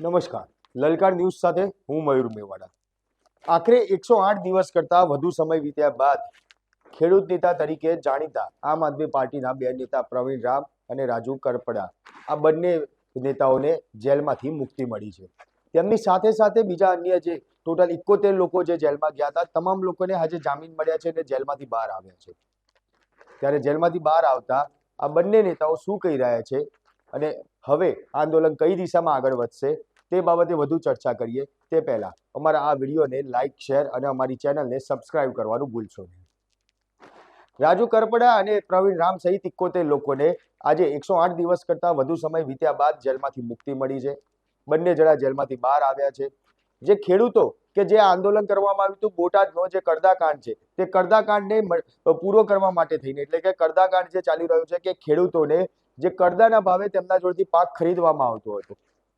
નમસ્કાર. લલકાર ન્યૂઝ સાથે હું મયુર મેવાડા. આખરે એકસો આઠ દિવસ કરતાં વધુ સમય વીત્યા બાદ ખેડૂત નેતા તરીકે જાણીતા આમ આદમી પાર્ટીના બે નેતા પ્રવીણ રામ અને રાજુ કરપડા આ બંને નેતાઓને જેલમાંથી મુક્તિ મળી છે. તેમની સાથે સાથે બીજા અન્ય જે ટોટલ ઇકોતેર લોકો જે જેલમાં ગયા હતા, તમામ લોકોને આજે જામીન મળ્યા છે અને જેલમાંથી બહાર આવ્યા છે. ત્યારે જેલમાંથી બહાર આવતા આ બંને નેતાઓ શું કહી રહ્યા છે અને હવે આંદોલન કઈ દિશામાં આગળ વધશે તે બાબતે વધુ ચર્ચા કરીએ. તે પહેલાં અમારા આ વિડીયોને લાઇક શેર અને અમારી ચેનલને સબસ્ક્રાઇબ કરવાનું ભૂલશો નહીં. રાજુ કરપડા અને પ્રવીણ રામ સહિત ઇકોતેર લોકોને આજે એકસો આઠ દિવસ કરતાં વધુ સમય વીત્યા બાદ જેલમાંથી મુક્તિ મળી છે. બંને જણા જેલમાંથી બહાર આવ્યા છે. જે ખેડૂતો કે જે આંદોલન કરવામાં આવ્યું હતું બોટાદનો જે કરદાકાંડ છે, તે કરદાકાંડને પૂરો કરવા માટે થઈને, એટલે કે કરદાકાંડ જે ચાલી રહ્યું છે કે ખેડૂતોને જે કરદાના ભાવે તેમના જોડેથી પાક ખરીદવામાં આવતો હતો.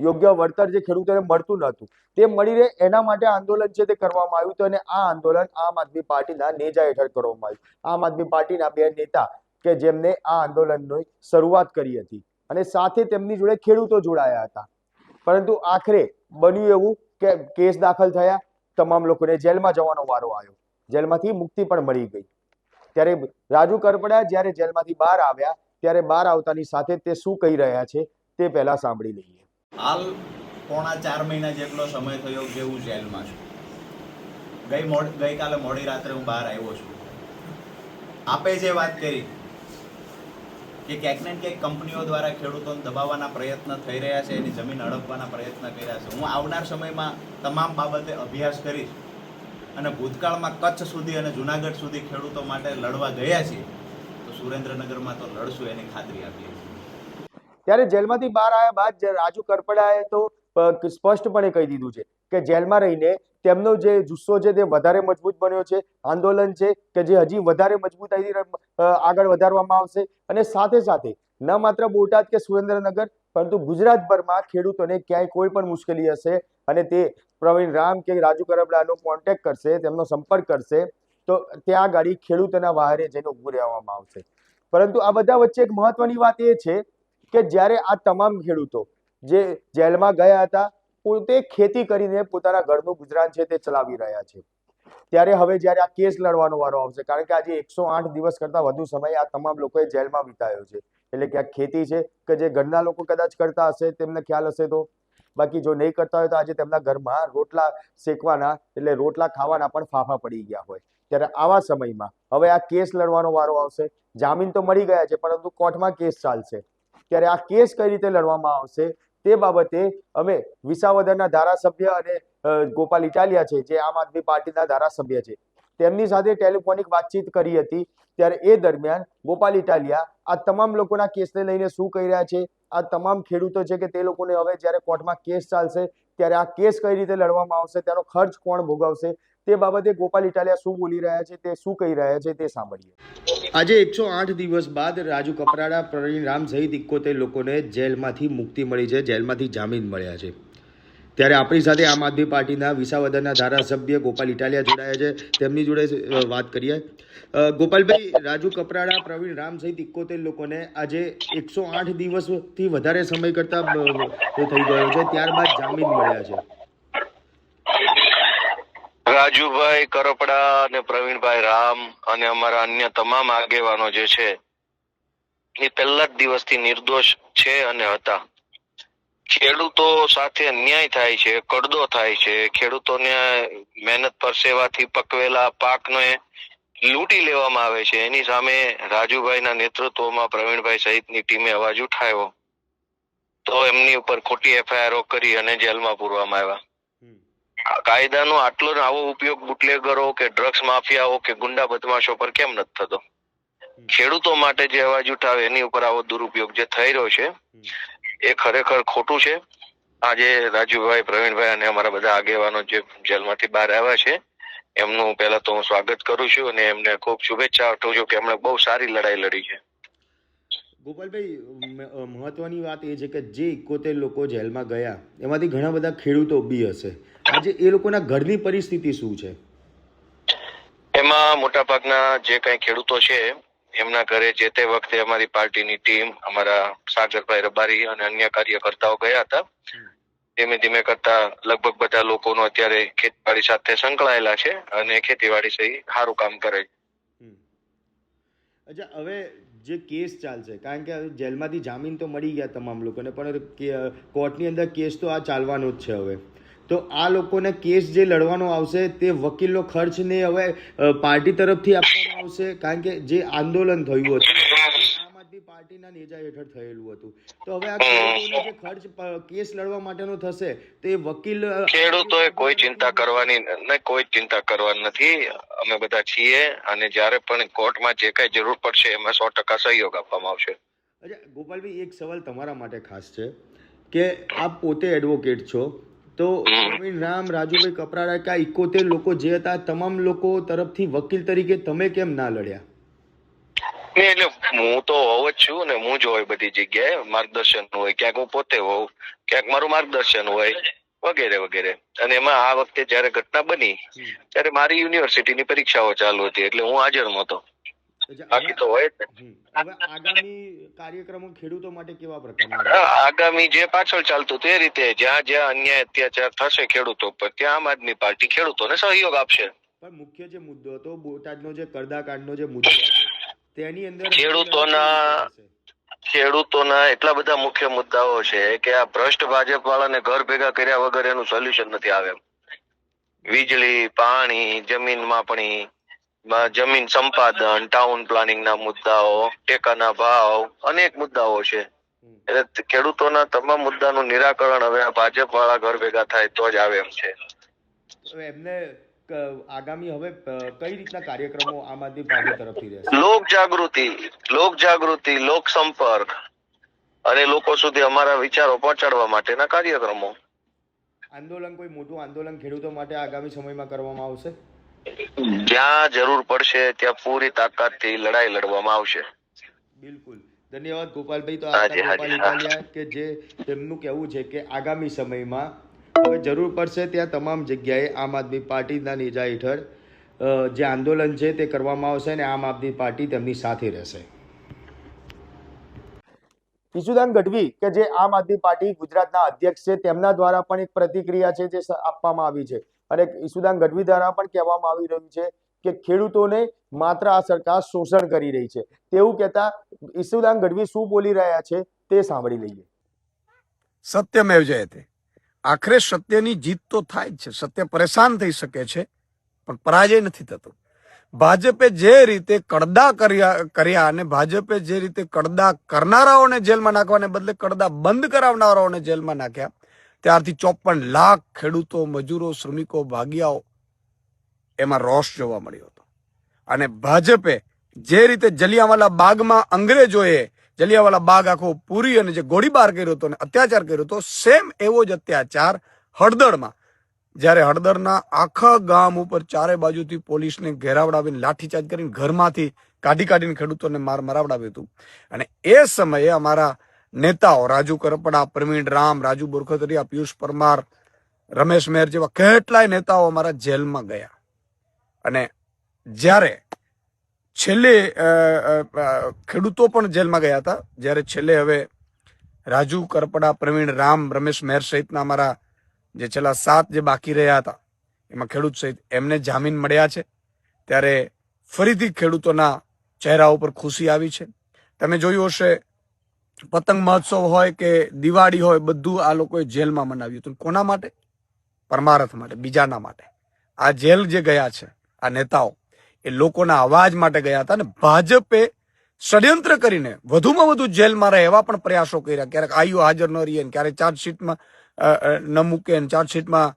યોગ્ય વળતર જે ખેડૂતોને મળતું નહોતું, તે મળી રહે એના માટે આંદોલન છે તે કરવામાં આવ્યું હતું અને આ આંદોલન આમ આદમી પાર્ટીના નેજા હેઠળ કરવામાં આવ્યું. આમ આદમી પાર્ટીના બે નેતા કે જેમને આ આંદોલનની શરૂઆત કરી હતી અને સાથે તેમની જોડે ખેડૂતો જોડાયા હતા. પરંતુ આખરે બન્યું એવું કે કેસ દાખલ થયા, તમામ લોકોને જેલમાં જવાનો વારો આવ્યો. જેલમાંથી મુક્તિ પણ મળી ગઈ. ત્યારે રાજુ કરપડા જ્યારે જેલમાંથી બહાર આવ્યા, ત્યારે બહાર આવતાની સાથે તે શું કહી રહ્યા છે તે પહેલા સાંભળી લઈએ. હાલ પોણા ચાર મહિના જેટલો સમય થયો કે હું જેલમાં છું. ગઈ મોડ, ગઈકાલે મોડી રાત્રે હું બહાર આવ્યો છું. આપે જે વાત કરી કે ક્યાંક ને ક્યાંક કંપનીઓ દ્વારા ખેડૂતોને દબાવવાના પ્રયત્ન થઈ રહ્યા છે, એની જમીન હડપવાના પ્રયત્ન કર્યા છે. હું આવનાર સમયમાં તમામ બાબતે અભ્યાસ કરીશ અને ભૂતકાળમાં કચ્છ સુધી અને જુનાગઢ સુધી ખેડૂતો માટે લડવા ગયા છીએ, તો સુરેન્દ્રનગરમાં તો લડશું, એની ખાતરી આપીએ છીએ. ત્યારે જેલમાંથી બહાર આવ્યા બાદ રાજુ કરપડાએ તો સ્પષ્ટપણે કહી દીધું છે કે જેલમાં રહીને તેમનો જે જુસ્સો છે તે વધારે મજબૂત બન્યો છે, આંદોલન છે કે જે હજી વધારે મજબૂતાઈથી આગળ વધારવામાં આવશે અને સાથે સાથે ન માત્ર બોટાદ કે સુરેન્દ્રનગર, પરંતુ ગુજરાતભરમાં ખેડૂતોને ક્યાંય કોઈ પણ મુશ્કેલી હશે અને તે પ્રવીણ રામ કે રાજુ કરબડાનો કોન્ટેક કરશે, તેમનો સંપર્ક કરશે, તો ત્યાં ગાડી ખેડૂતોના વાહરે જઈને ઊભું રહેવામાં આવશે. પરંતુ આ બધા વચ્ચે એક મહત્વની વાત એ છે કે જ્યારે આ તમામ ખેડૂતો જે જેલમાં ગયા હતા, પોતે ખેતી કરીને પોતાના ઘરનું ગુજરાન છે તે ચલાવી રહ્યા છે. ત્યારે હવે જ્યારે આ કેસ લડવાનો વારો આવશે, કારણ કે આજે એકસો આઠ દિવસ કરતાં વધુ સમય આ તમામ લોકોએ જેલમાં વિતાયો છે. એટલે કે આ ખેતી છે કે જે ઘરના લોકો કદાચ કરતા હશે તેમને ખ્યાલ હશે તો. બાકી જો નહીં કરતા હોય તો આજે તેમના ઘરમાં રોટલા શેકવાના, એટલે રોટલા ખાવાના પણ ફાફા પડી ગયા હોય. ત્યારે આવા સમયમાં હવે આ કેસ લડવાનો વારો આવશે. જામીન તો મળી ગયા છે, પરંતુ કોર્ટમાં કેસ ચાલશે. ત્યારે આ કેસ કઈ રીતે લડવામાં આવશે તે બાબતે અમે વિસાવદરના ધારાસભ્ય અને ગોપાલ ઇટાલિયા છે, જે આમ આદમી પાર્ટીના ધારાસભ્ય છે, તેમની સાથે ટેલિફોનિક વાતચીત કરી હતી. ત્યારે એ દરમિયાન ગોપાલ ઇટાલિયા આ તમામ લોકોના કેસને લઈને શું કહી રહ્યા છે? આ તમામ ખેડૂતો છે કે તે લોકોને હવે જ્યારે કોર્ટમાં કેસ ચાલશે, ત્યારે આ કેસ કઈ રીતે લડવામાં આવશે, તેનો ખર્ચ કોણ ભોગવશે? તે બાબતે ગોપાલ ઇટાલિયા શું બોલી રહ્યા છે, તે શું કહી રહ્યા છે તે સાંભળીએ. આજે એકસો આઠ દિવસ બાદ રાજુ કપરાડા, પ્રવીણ રામ સહિત ઇકોતેર લોકોને જેલમાંથી મુક્તિ મળી છે, જેલમાંથી જામીન મળ્યા છે. ત્યારે આપણી સાથે આમ આદમી પાર્ટીના વિસાવદરના ધારાસભ્ય ગોપાલ ઇટાલિયા જોડાયા છે. તેમની જોડે વાત કરીએ. ગોપાલભાઈ, રાજુ કપરાડા, પ્રવીણ રામ સહિત ઇકોતેર લોકોને આજે એકસો આઠ દિવસથી વધારે સમય કરતા થઈ ગયો છે. ત્યારબાદ જામીન મળ્યા છે. રાજુભાઈ કરપડા અને પ્રવીણભાઈ રામ અને અમારા અન્ય તમામ આગેવાનો જે છે, એ પહેલા જ દિવસથી નિર્દોષ છે અને હતા. ખેડૂતો સાથે અન્યાય થાય છે કડદો થાય છે. ખેડૂતોને મહેનત પરસેવાથી પકવેલા પાકને લૂંટી લેવામાં આવે છે. એની સામે રાજુભાઈના નેતૃત્વમાં પ્રવીણભાઈ સહિતની ટીમે અવાજ ઉઠાવ્યો. તો એમની ઉપર ખોટી એફઆઈઆર કરી અને જેલમાં પૂરવામાં આવ્યા. કાયદાનો આટલો ને આવો ઉપયોગ બુટલેગરો કે ડ્રગ્સ માફિયાઓ કે ગુંડા બદમાશો પર કેમ નથી થતો? ખેડૂતો માટે જે અવાજ ઉઠાવે એની ઉપર આવો દુરુપયોગ જે થઈ રહ્યો છે એ ખરેખર ખોટું છે. આજે રાજુભાઈ પ્રવીણભાઈ અને અમારા બધા આગેવાનો જે જેલમાંથી બહાર આવ્યા છે એમનું પહેલા તો હું સ્વાગત કરું છું અને એમને ખૂબ શુભેચ્છા આપું છું કે એમણે બહુ સારી લડાઈ લડી છે. ગોપાલભાઈ મહત્વની વાત એ છે કે જે ઇકોતેર લોકો જેલમાં ગયા એમાંથી ઘણા બધા ખેડૂતો બી હશે. આજે એ લોકોના ઘરની પરિસ્થિતિ શું છે? એમાં મોટાભાગના જે કઈ ખેડૂતો છે એમના ઘરે જે તે વખતે અમારી પાર્ટીની ટીમ અમારા સાગરભાઈ રબારી અને અન્ય કાર્યકર્તાઓ ગયા હતા. ધીમે ધીમે કરતા લગભગ બધા લોકોનો અત્યારે ખેતીવાડી સાથે સંકળાયેલા છે અને ખેતીવાડી સહી સારું કામ કરે. અચ્છા હવે જે કેસ ચાલશે કારણ કે જેલમાંથી જામીન તો મળી ગયા તમામ લોકોને પણ કોર્ટની અંદર કેસ તો આ ચાલવાનો જ છે હવે. તો આ લોકોને કેસ જે લડવાનો આવશે તે વકીલનો ખર્ચ ને હવે પાર્ટી તરફથી આપવામાં આવશે કારણ કે જે આંદોલન થયું હતું આમ આદમી પાર્ટીના નેજા હેઠળ થયેલું હતું. તો હવે આ ખેડૂતોને જે ખર્ચ કેસ લડવા માટેનો થશે તે વકીલ ખેડૂતોએ કોઈ ચિંતા કરવાની ન કોઈ ચિંતા કરવાની નથી. અમે બધા છીએ અને જ્યારે પણ કોર્ટમાં જે કઈ જરૂર પડશે એમાં સો ટકા સહયોગ આપવામાં આવશે. અચ્છા ગોપાલભાઈ એક સવાલ તમારા માટે ખાસ છે કે આપ પોતે એડવોકેટ છો તો પ્રવીણ રામ રાજુભાઈ કપરાડા કે આ ઇકોતેર લોકો જે હતા તમામ લોકો તરફથી વકીલ તરીકે તમે કેમ ના લડ્યા? ને એટલે હું તો હોવ જ છું ને હું જ હોય બધી જગ્યાએ માર્ગદર્શન હોય ક્યાંક હું પોતે હોઉં ક્યાંક મારું માર્ગદર્શન હોય વગેરે વગેરે. અને એમાં આ વખતે જયારે ઘટના બની ત્યારે મારી યુનિવર્સિટીની પરીક્ષાઓ ચાલુ હતી એટલે હું હાજર નહોતો. બાકી તો હોય જ હવે આગામી કાર્યક્રમો ખેડૂતો માટે કેવા પ્રકારના આગામી જે પાછળ ચાલતું તે રીતે જ્યાં જ્યાં અન્યાય અત્યાચાર થશે ખેડૂતો પર ત્યાં આમ આદમી પાર્ટી ખેડૂતોને સહયોગ આપશે. પણ મુખ્ય જે મુદ્દો હતો બોટાદનો જે કરદાકાંડનો જે મુદ્દો તેની અંદર ખેડૂતોના- ખેડૂતોના એટલા બધા મુખ્ય મુદ્દાઓ છે કે આ ભ્રષ્ટ ભાજપ વાળાને ઘર ભેગા કર્યા વગર એનું સોલ્યુશન નથી આવે. વીજળી પાણી જમીન માપણી જમીન સંપાદન ટાઉન પ્લાનિંગ ના મુદ્દાઓ ટેકાના ભાવ અનેક મુદ્દાઓ છે. એટલે ખેડૂતોના તમામ મુદ્દાનું નિરાકરણ હવે આ ભાજપ વાળા ઘર ભેગા થાય તો જ આવે એમ છે. એમને આગામી હવે કઈ રીતના કાર્યક્રમો આમ આદમી પાર્ટી તરફથી રહેશે? લોક જાગૃતિ લોક જાગૃતિ લોક સંપર્ક અને લોકો સુધી અમારા વિચારો પહોંચાડવા માટેના કાર્યક્રમો. આંદોલન કોઈ મોટું આંદોલન ખેડૂતો માટે આગામી સમયમાં કરવામાં આવશે? જ્યાં જરૂર પડશે ત્યાં પૂરી તાકાતથી લડાઈ લડવામાં આવશે. બિલકુલ. ધન્યવાદ ગોપાલભાઈ. તો. ઇટાલિયા કે જે તેમનું કહેવું છે કે આગામી સમયમાં હવે જરૂર પડશે ત્યાં તમામ જગ્યાએ આમ આદમી પાર્ટીના નેજા હેઠળ જે આંદોલન છે તે કરવામાં આવશે અને આમ આદમી પાર્ટી તેમની સાથે રહેશે. ઈસુદાન ગઢવી, કે જે આમ આદમી પાર્ટી ગુજરાતના અધ્યક્ષ છે, તેમના દ્વારા પણ એક પ્રતિક્રિયા છે જે આપવામાં આવી છે. અને ઈશુદાન ગઢવી દ્વારા પણ કહેવામાં આવી રહ્યું છે કે ખેડૂતોને માત્ર આ સરકાર શોષણ કરી રહી છે. તેવું કહેતા ઈસુદાન ગઢવી શું બોલી રહ્યા છે તે સાંભળી લઈએ. સત્યમેવ જયતે. આખરે સત્યની જીત તો થાય જ છે. સત્ય પરેશાન થઈ શકે છે, પણ પરાજય નથી થતો. ભાજપે જે રીતે કડદા કર્યા કર્યા અને ભાજપે જે રીતે કડદા કરનારાઓને જેલમાં નાખવાને બદલે કડદા બંધ કરાવનારાઓને જેલમાં નાખ્યા, ત્યારથી ચોપન લાખ ખેડૂતો, મજૂરો, શ્રમિકો, ભાગિયાઓ એમાં રોષ જોવા મળ્યો હતો. અને ભાજપે જે રીતે જલિયાવાલા બાગમાં અંગ્રેજોએ, જલિયાવાલા બાગ આખો પૂરી અને જે ગોળીબાર કર્યો હતો અને અત્યાચાર કર્યો હતો, સેમ એવો જ અત્યાચાર હળદરમાં જ્યારે હળદરના આખા ગામ ઉપર ચારે બાજુથી પોલીસને ઘેરાવડાવીને લાઠીચાર્જ કરીને ઘરમાંથી કાઢી કાઢીને ખેડૂતોને માર મરાવડાવ્યું હતું. અને એ સમયે અમારા નેતાઓ, રાજુ કરપડા, પ્રવીણ રામ, રાજુ બોરખતરિયા, પિયુષ પરમાર, રમેશ મેર જેવા કેટલાય નેતાઓ અમારા જેલમાં ગયા. અને જ્યારે છેલ્લે ખેડૂતો પણ જેલમાં ગયા હતા. જ્યારે છેલ્લે હવે રાજુ કરપડા, પ્રવીણ રામ, રમેશ મેર સહિતના અમારા જે છેલ્લા સાત જે બાકી રહ્યા હતા, એમાં ખેડૂત સહિત એમને જામીન મળ્યા છે. ત્યારે ફરીથી ખેડૂતોના ચહેરા ઉપર ખુશી આવી છે. તમે જોયું હશે, પતંગ મહોત્સવ હોય કે દિવાળી હોય, બધું આ લોકોએ જેલમાં મનાવ્યું હતું. કોના માટે? પરમારથ માટે, બીજાના માટે. આ જેલ જે ગયા છે, આ નેતાઓ, એ લોકોના અવાજ માટે ગયા હતા અને ભાજપે ષડયંત્ર કરીને વધુમાં વધુ જેલમાં રહે એવા પણ પ્રયાસો કર્યા. ક્યારેક આયુ હાજર ન રહીએ ક્યારેક ચાર્જશીટમાં ન મૂકે ને ચાર્જશીટમાં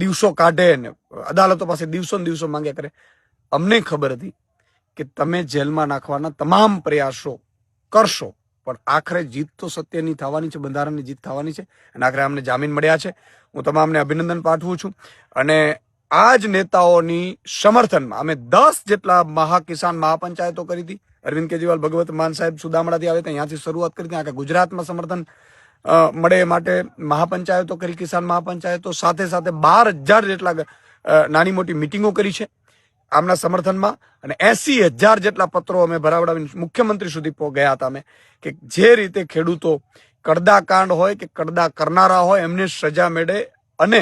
દિવસો કાઢે ને અદાલતો પાસે દિવસો ને દિવસો માંગ્યા કરે. અમને ખબર હતી કે તમે જેલમાં નાખવાના તમામ પ્રયાસો કરશો, પણ આખરે જીત તો સત્યની થવાની છે, બંધારણની જીત થવાની છે અને આખરે અમને જામીન મળ્યા છે. હું તમામને અભિનંદન પાઠવું છું અને આ જ નેતાઓની સમર્થનમાં અમે દસ જેટલા મહાકિસાન મહાપંચાયતો કરી હતી. અરવિંદ કેજરીવાલ, ભગવત માન સાહેબ સુદામડાથી આવે ત્યાંથી શરૂઆત કરી હતી. આખા ગુજરાતમાં સમર્થન મળે એ માટે મહાપંચાયતો કરી કિસાન મહાપંચાયતો સાથે સાથે બાર હજાર જેટલા નાની મોટી મિટિંગો કરી છે આમના સમર્થનમાં. અને એસી હજાર જેટલા પત્રો અમે ભરાવડાવીને મુખ્યમંત્રી સુધી ગયા હતા અમે કે જે રીતે ખેડૂતો કડદા કાંડ હોય કે કડદા કરનારા હોય એમને સજા મળે અને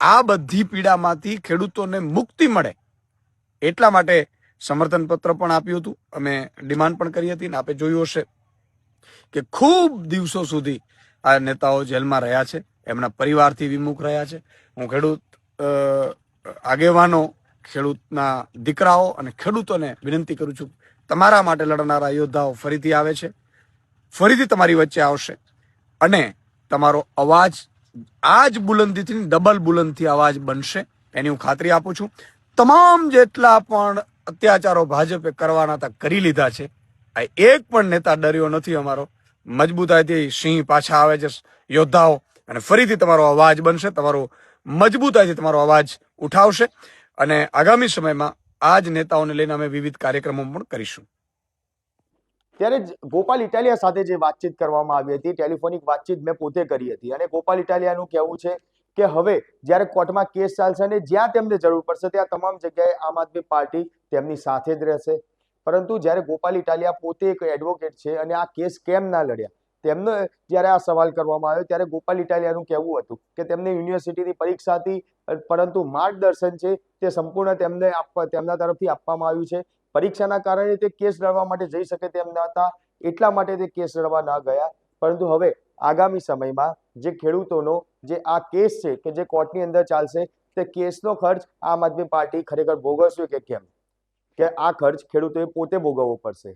આ બધી પીડામાંથી ખેડૂતોને મુક્તિ મળે એટલા માટે સમર્થન પત્ર પણ આપ્યું હતું. અમે ડિમાન્ડ પણ કરી હતી ને આપે જોયું હશે કે ખૂબ દિવસો સુધી આ નેતાઓ જેલમાં રહ્યા છે, એમના પરિવારથી વિમુખ રહ્યા છે. હું ખેડૂત આગેવાનો, ખેડૂતના દીકરાઓ અને ખેડૂતોને વિનંતી કરું છું, તમારા માટે લડનારા યોદ્ધાઓ ફરીથી આવે છે. ફરીથી તમારી વચ્ચે આવશે. અને તમારો અવાજ આ જ બુલંદીથી, ડબલ બુલંદથી અવાજ બનશે, એની હું ખાતરી આપું છું. તમામ જેટલા પણ અત્યાચારો ભાજપે કરવાના હતા, કરી લીધા છે. આ એક પણ નેતા ડર્યો નથી અમારો. મજબૂતાઈથી સિંહ પાછા આવે છે યોદ્ધાઓ. અને ફરીથી તમારો અવાજ બનશે, તમારો મજબૂતાઈથી તમારો અવાજ ઉઠાવશે. અને આગામી સમયમાં આ જ નેતાઓને લઈને અમે વિવિધ કાર્યક્રમો પણ કરીશું. ત્યારે ગોપાલ ઇટાલિયા સાથે જે વાતચીત કરવામાં આવી હતી, ટેલિફોનિક વાતચીત મેં પોતે કરી હતી. અને ગોપાલ ઇટાલિયાનું કહેવું છે કે હવે જ્યારે કોર્ટમાં કેસ ચાલશે અને જ્યાં તેમને જરૂર પડશે, ત્યાં તમામ જગ્યાએ આમ આદમી પાર્ટી તેમની સાથે જ રહેશે. પરંતુ જ્યારે ગોપાલ ઇટાલિયા પોતે એક એડવોકેટ છે અને આ કેસ કેમ ના લડ્યા, તેમનો જ્યારે આ સવાલ કરવામાં આવ્યો ત્યારે ગોપાલ ઇટાલિયાનું કહેવું હતું કે તેમને યુનિવર્સિટીની પરીક્ષા હતી, પરંતુ માર્ગદર્શન છે તે સંપૂર્ણ તેમને આપવા, તેમના તરફથી આપવામાં આવ્યું છે. પરીક્ષાના કારણે તે કેસ લડવા માટે જઈ શકે તેમ ન હતા, એટલા માટે તે કેસ લડવા ન ગયા. પરંતુ હવે આગામી સમયમાં જે ખેડૂતોનો જે આ કેસ છે કે જે કોર્ટની અંદર ચાલશે, તે કેસનો ખર્ચ આમ આદમી પાર્ટી ખરેખર ભોગવશે કે કેમ? કે આ ખર્ચ ખેડૂતોએ પોતે ભોગવવો પડશે.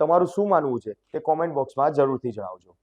તમારું શું માનવું છે? તે કોમેન્ટ બોક્સમાં જરૂરથી જણાવજો.